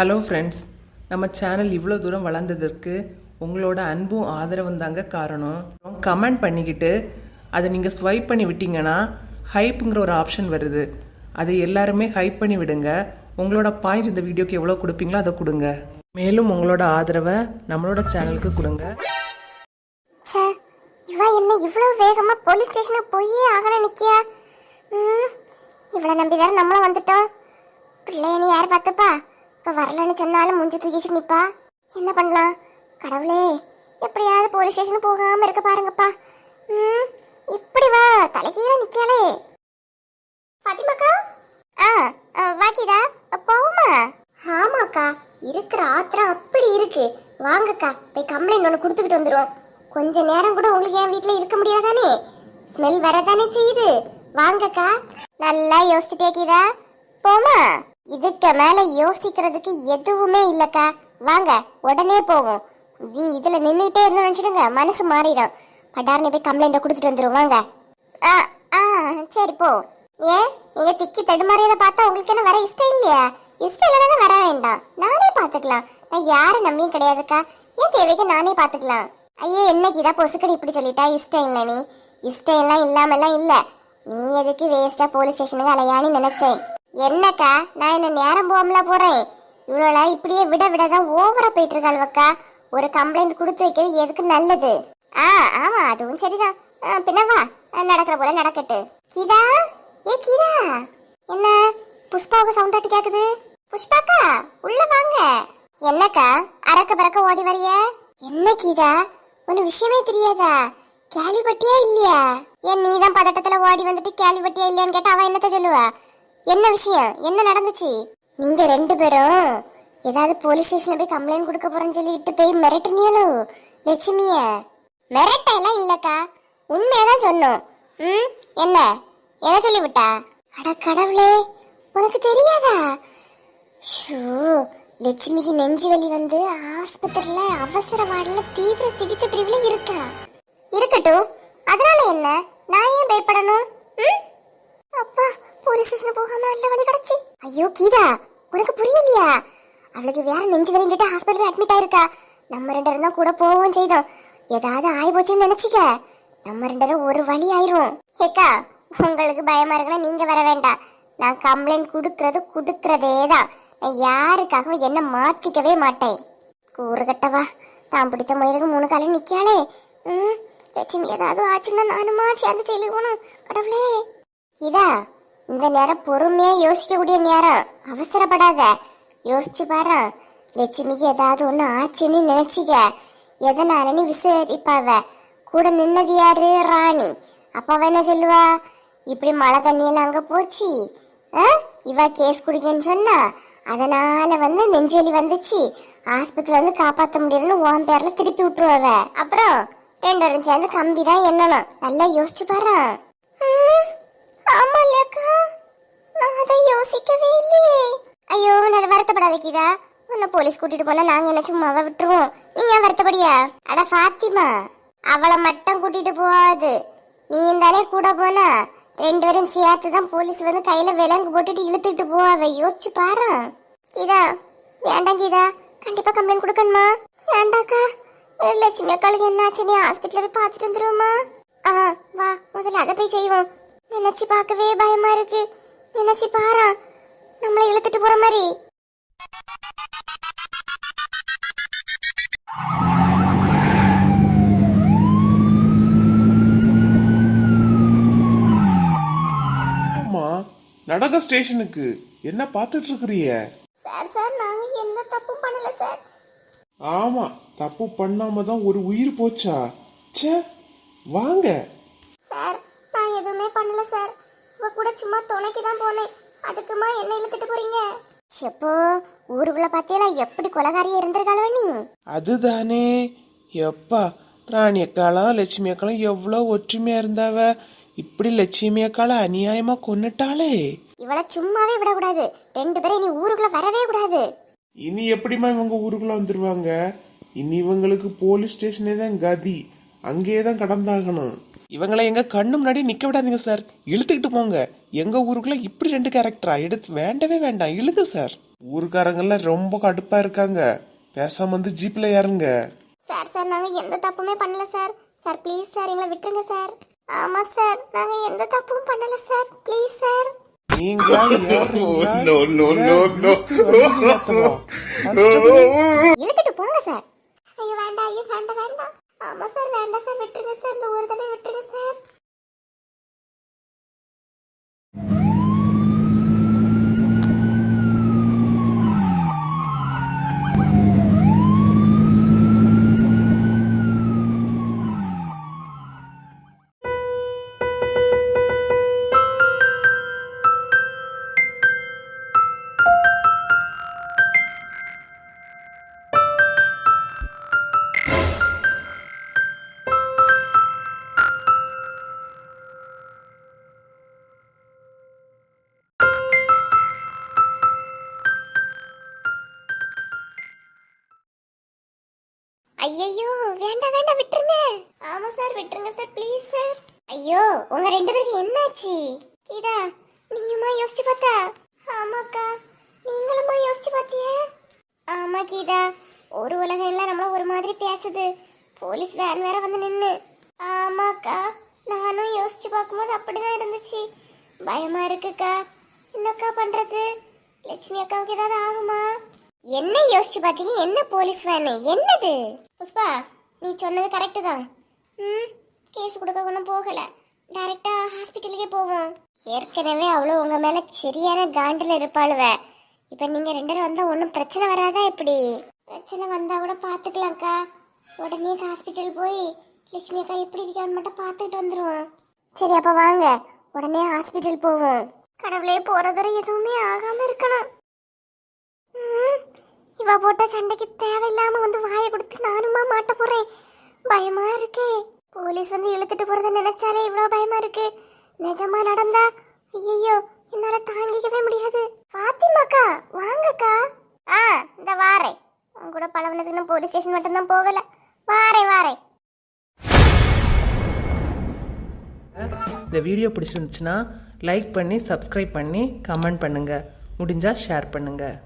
Hello friends நம்ம channel இவ்வளோ தூரம் வளர்ந்ததற்கு உங்களோட அன்பும் ஆதரவும் தாங்க காரணம். கமெண்ட் பண்ணிக்கிட்டு அதை நீங்கள் ஸ்வைப் பண்ணி விட்டீங்கன்னா ஹைப்புங்கிற ஒரு ஆப்ஷன் வருது. அதை எல்லாருமே ஹைப் பண்ணி விடுங்க. உங்களோட பாயிண்ட் இந்த வீடியோக்கு எவ்வளோ கொடுப்பீங்களோ அதை கொடுங்க. மேலும் உங்களோட ஆதரவை நம்மளோட சேனலுக்கு கொடுங்க. ச்சே இவ என்ன இவ்வளோ வேகமாக போலீஸ் ஸ்டேஷனுக்கு போயே ஆகணும் நிற்கியா இவ்வளோ நம்பி வேற நம்மளும் வந்துட்டோம். பிள்ளைய நீ யார் பார்த்துப்பா? இப்ப வரலன்னு சொன்னாலும் மூஞ்சி தூக்கிச்சு நிப்பா. என்ன பண்ணலாம்? கடவுளே எப்படியாவது போலீஸ் ஸ்டேஷன் போகாம இருக்க பாருங்கப்பா. ம் இப்படி வா. தலைக்கீழ நிற்கலே பாத்திமாக்கா ஆ ஆ, வாக்கிதா போமா ஆமாக்கா இருக்கிற ஆத்திரம் அப்படி இருக்கு. வாங்கக்கா போய் கம்ப்ளைண்ட் ஒன்று கொடுத்துக்கிட்டு வந்துடுவோம் கொஞ்ச நேரம் கூட உங்களுக்கு என் வீட்டில் இருக்க முடியாதானே? ஸ்மெல் வரதானே செய்யுது. வாங்கக்கா. நல்லா யோசிச்சுட்டே கீதா. போமா இதுக்கு மேல யோசிக்கிறதுக்கு எதுவுமே இல்லக்கா. வாங்க உடனே போவோம். ஜி இதுல நின்றுட்டே இருந்து நினைச்சிடுங்க. மனசு மாறிடும். படாரணி போய் கம்ப்ளைண்ட கொடுத்துட்டு வந்துடும் வாங்க. ஆ ஆ சரி போ. ஏன் நீங்க திக்கி தடுமாறியதை பார்த்தா உங்களுக்கு என்ன வர இஷ்டம் இல்லையா? இஷ்டம் இல்லைனாலும் வர வேண்டாம். நானே பார்த்துக்கலாம். நான் யாரை நம்பியும் கிடையாதுக்கா. என் தேவைக்கு நானே பார்த்துக்கலாம். ஐயே என்னைக்கு இதான் பொசுக்கடி இப்படி சொல்லிட்டா? இஷ்டம் இல்லை நீ. இஷ்டம் எல்லாம் இல்லாமல்லாம் இல்லை. நீ எதுக்கு வேஸ்டா போலீஸ் ஸ்டேஷனுக்கு அலையான்னு நினைச்சேன். என்னக்கா நான் என்ன நேரம் போகாமல போறேன்? இவ்வளோ இப்படியே விட விட தான் ஓவரா போயிட்டு இருக்காள்வக்கா ஒரு கம்ப்ளைண்ட் கொடுத்து வைக்கிறது எதுக்கு நல்லது? ஆ ஆமா அதுவும் சரிதான். ஆ, நடக்கிற போல நடக்கட்டு. கீதா? ஏ கீதா? என்ன? புஷ்பாவுக்கு சவுண்ட் ஆட்டு கேக்குது. புஷ்பாக்கா உள்ள வாங்க. என்னக்கா அரக்க பறக்க ஓடி வரிய? என்ன கீதா? ஒன்னு விஷயமே தெரியாதா? கேள்விப்பட்டியா இல்லையா? ஏன் நீ தான் பதட்டத்துல ஓடி வந்துட்டு கேள்விப்பட்டியா இல்லையான்னு கேட்டா அவ என்னத்த சொல்லுவா? என்ன விஷயம்? என்ன நடந்துச்சு? நீங்க ரெண்டு பேரும் ஏதாவது போலீஸ் ஸ்டேஷன்ல போய் கம்ப்ளைண்ட் கொடுக்க போறேன்னு சொல்லிட்டு போய் மிரட்டுனீங்களோ? லட்சுமிய. மிரட்ட எல்லாம் இல்லக்கா. உண்மையதான் சொன்னோம். ம்? என்ன? என்ன சொல்லிவிட்டா? அட கடவுளே உனக்கு தெரியாதா? ஷோ லட்சுமிக்கு நெஞ்சு வலி வந்து ஆஸ்பத்திரியில அவசர வார்டில் தீவிர சிகிச்சை பிரிவில் இருக்கா. இருக்கட்டும். அதனால என்ன? நான் ஏன் பயப்படணும்? ம்? போலீஸ் ஸ்டேஷன் போகாம நல்ல வழி கிடைச்சி. ஐயோ கீதா உனக்கு புரியலையா? அவளுக்கு வேற நெஞ்சு வலிஞ்சிட்டு ஹாஸ்பிட்டல் அட்மிட் ஆயிருக்கா. நம்ம ரெண்டு இருந்தா கூட போவோம் செய்தோம். ஏதாவது ஆயி போச்சுன்னு நினைச்சிக்க. நம்ம ரெண்டு ஒரு வழி ஆயிரும். ஏக்கா உங்களுக்கு பயமா இருக்குன்னா நீங்க வர வேண்டாம். நான் கம்ப்ளைண்ட் கொடுக்கறது கொடுக்கறதே தான். நான் யாருக்காகவும் என்ன மாத்திக்கவே மாட்டேன். கூறுகட்டவா தான் பிடிச்ச முயலுக்கு மூணு காலம் நிற்காளே ம் லட்சுமி ஏதாவது ஆச்சுன்னா நானுமா சேர்ந்து போகணும். கடவுளே. இதா இந்த நேரம் பொறுமையா யோசிக்கக்கூடிய நேரம். அவசரப்படாத. யோசிச்சு பாரு. லட்சுமிக்கு ஏதாவது ஒண்ணு ஆச்சுன்னு நினைச்சிக்க. எதனாலன்னு விசாரிப்பாவ. கூட நின்னது யாரு? ராணி. அப்பாவ என்ன சொல்லுவா? இப்படி மழை தண்ணியெல்லாம் அங்க போச்சு. ஆ? இவ கேஸ் குடிக்கன்னு சொன்னா. அதனால வந்து நெஞ்சொலி வந்துச்சு. ஆஸ்பத்திரி வந்து காப்பாத்த முடியலன்னு உன் பேர்ல திருப்பி விட்டுருவாவ அப்புறம் ரெண்டு பேரும் சேர்ந்து கம்பி தான் என்னணும் நல்லா யோசிச்சு பாரு. கீதா உன்னை போலீஸ் கூட்டிட்டு போனா நாங்க என்ன சும்மாவா விட்டுருவோம்? நீ ஏன் வருத்தப்படியா? அட ஃபாத்திமா அவளை மட்டும் கூட்டிட்டு போகாது. நீ தானே கூட போனா? ரெண்டு பேரும் சேர்த்து தான் போலீஸ் வந்து கையில விலங்கு போட்டுட்டு இழுத்துட்டு போவாவ. யோசிச்சு பாரு. கீதா வேண்டாம் கீதா. கண்டிப்பா கம்ப்ளைண்ட் கொடுக்கணுமா? வேண்டாக்கா லட்சுமி அக்காளுக்கு என்ன ஆச்சு நீ ஹாஸ்பிட்டல போய் பார்த்துட்டு வந்துருவோமா? ஆ வா முதல்ல அதை போய் செய்வோம். நினைச்சு பார்க்கவே பயமா இருக்கு. நினைச்சு பாரா. நம்மளை இழுத்துட்டு போற மாதிரி. நடக ஸ்டேஷனுக்கு. என்ன பார்த்துட்டு இருக்கிறிய சார் சார் நாங்க எந்த தப்பும் பண்ணல சார். ஆமா தப்பு பண்ணாம தான் ஒரு உயிர் போச்சா? ச்சே வாங்க. சார் நான் எதுவுமே பண்ணல சார். இவ கூட சும்மா துணைக்கு தான் போனேன். அதுக்குமா என்ன இழுத்துட்டு போறீங்க? செப்போ ஊருக்குள்ள பாத்தியலா எப்படி கொலகாரியா இருந்திருக்காளோ நீ? அதுதானே. எப்பா ராணி அக்காலாம் லட்சுமி அக்காலாம் எவ்வளோ ஒற்றுமையா இருந்தாவ? இப்படி லட்சுமி அக்கால அநியாயமா கொன்னுட்டாளே. இவளை சும்மாவே விடக்கூடாது. ரெண்டு பேரும் இனி ஊருக்குள்ள வரவே கூடாது. இனி எப்படிம்மா இவங்க ஊருக்குள்ள வந்துருவாங்க? இனி இவங்களுக்கு போலீஸ் ஸ்டேஷனே தான் கதி. அங்கேயே தான் கடந்தாகணும். இவங்களை எங்க கண்ணு முன்னாடி நிக்க விடாதீங்க சார். இழுத்துக்கிட்டு போங்க. எங்க ஊருக்குள்ள இப்படி ரெண்டு கேரக்டரா எடுத்து வேண்டவே வேண்டாம். இழுங்க சார். ஊருக்காரங்கெல்லாம் ரொம்ப கடுப்பா இருக்காங்க. பேசாம வந்து ஜீப்ல ஏறுங்க. சார் சார் நாங்க எந்த தப்புமே பண்ணல சார். சார் ப்ளீஸ் சார் எங்களை விட்டுருங்க சார். ஆமா சார் நாங்க எந்த தப்பும் பண்ணல சார் ப்ளீஸ் சார் நீங்க இழுத்துட்டு போங்க சார் ஐயோ வேண்டாம் ஐயோ வேண்டாம் வேண்டாம். ஆமா சார் வேண்டாம் சார் விட்டுருங்க சார் இந்த ஒரு தடவை விட்டுருங்க சார் ஐயோ வேண்டாம் வேண்டாம் விட்டுருங்க. ஆமா சார் விட்டுருங்க சார் ப்ளீஸ் சார். ஐயோ உங்க ரெண்டு பேருக்கு என்னாச்சு? கீதா நீயுமா யோசிச்சு பார்த்தா ஆமாக்கா நீங்களுமா யோசிச்சு பார்த்தியா ஆமா கீதா ஒரு உலகம் எல்லாம் நம்மள ஒரு மாதிரி பேசுது. போலீஸ் வேன் வேற வந்து நின்னு. ஆமாக்கா நானும் யோசிச்சு பார்க்கும்போது அப்படிதான் இருந்துச்சு. பயமா இருக்குக்கா. என்னக்கா பண்றது? லட்சுமி அக்காவுக்கு ஏதாவது ஆகுமா? என்ன யோசிச்சு பாத்தீங்க? என்ன போலீஸ் வேனு? என்னது? புஷ்பா நீ சொன்னது கரெக்டு தான். ம் கேஸ் கொடுக்க ஒன்றும் போகலை. டைரக்டா ஹாஸ்பிட்டலுக்கே போவோம். ஏற்கனவே அவ்வளோ உங்க மேல சரியான காண்டில் இருப்பாளுவ. இப்போ நீங்க ரெண்டு பேரும் வந்தா ஒன்றும் பிரச்சனை வராதா எப்படி? பிரச்சனை வந்தா கூட பார்த்துக்கலாம்க்கா உடனே ஹாஸ்பிட்டல் போய் லட்சுமி அக்கா எப்படி இருக்கான்னு மட்டும் பார்த்துட்டு வந்துடுவோம் சரி அப்போ வாங்க. உடனே ஹாஸ்பிட்டல் போவோம். கடவுளே போறதுவரை எதுவுமே ஆகாமல் இருக்கணும் இவ போட்ட சண்டைக்கு தேவையில்லாம வந்து வாயை கொடுத்து நானுமா மாட்ட போறேன். பயமா இருக்கு. போலீஸ் வந்து இழுத்துட்டு போறத நினைச்சாலே இவ்வளவு பயமா இருக்கு. நிஜமா நடந்தா ஐயோ என்னால தாங்கிக்கவே முடியாது. பாத்திமாக்கா வாங்கக்கா. ஆ இந்த வாரேன். உன் கூட பழவனதுக்கு போலீஸ் ஸ்டேஷன் மட்டும் தான் போகல. வாரே வாரே இந்த வீடியோ பிடிச்சிருந்துச்சுன்னா லைக் பண்ணி சப்ஸ்கிரைப் பண்ணி கமெண்ட் பண்ணுங்கள் முடிஞ்சால் ஷேர் பண்ணுங்கள்